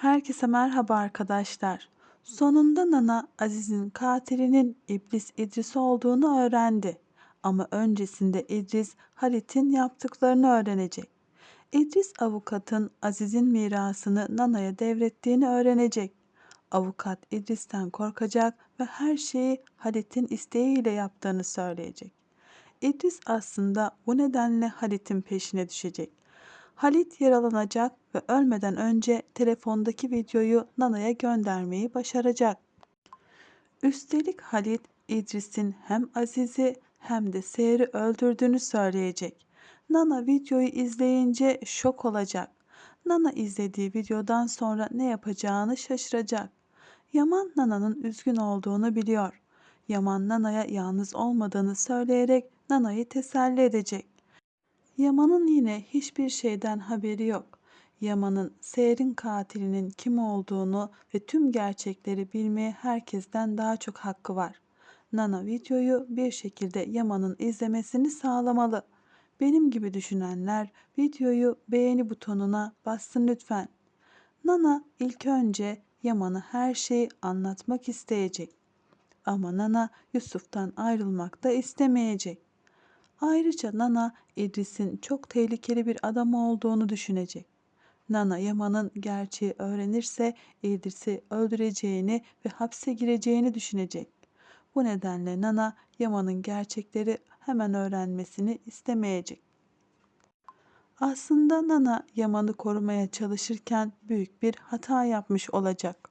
Herkese merhaba arkadaşlar. Sonunda Nana Aziz'in katilinin İblis İdris olduğunu öğrendi. Ama öncesinde İdris Halit'in yaptıklarını öğrenecek. İdris avukatın Aziz'in mirasını Nana'ya devrettiğini öğrenecek. Avukat İdris'ten korkacak ve her şeyi Halit'in isteğiyle yaptığını söyleyecek. İdris aslında bu nedenle Halit'in peşine düşecek. Halit yaralanacak ve ölmeden önce telefondaki videoyu Nana'ya göndermeyi başaracak. Üstelik Halit İdris'in hem Aziz'i hem de Seher'i öldürdüğünü söyleyecek. Nana videoyu izleyince şok olacak. Nana izlediği videodan sonra ne yapacağını şaşıracak. Yaman Nana'nın üzgün olduğunu biliyor. Yaman Nana'ya yalnız olmadığını söyleyerek Nana'yı teselli edecek. Yaman'ın yine hiçbir şeyden haberi yok. Yaman'ın Seher'in katilinin kim olduğunu ve tüm gerçekleri bilmeye herkesten daha çok hakkı var. Nana videoyu bir şekilde Yaman'ın izlemesini sağlamalı. Benim gibi düşünenler videoyu beğeni butonuna bassın lütfen. Nana ilk önce Yaman'a her şeyi anlatmak isteyecek. Ama Nana Yusuf'tan ayrılmak da istemeyecek. Ayrıca Nana İdris'in çok tehlikeli bir adam olduğunu düşünecek. Nana Yaman'ın gerçeği öğrenirse İdris'i öldüreceğini ve hapse gireceğini düşünecek. Bu nedenle Nana Yaman'ın gerçekleri hemen öğrenmesini istemeyecek. Aslında Nana Yaman'ı korumaya çalışırken büyük bir hata yapmış olacak.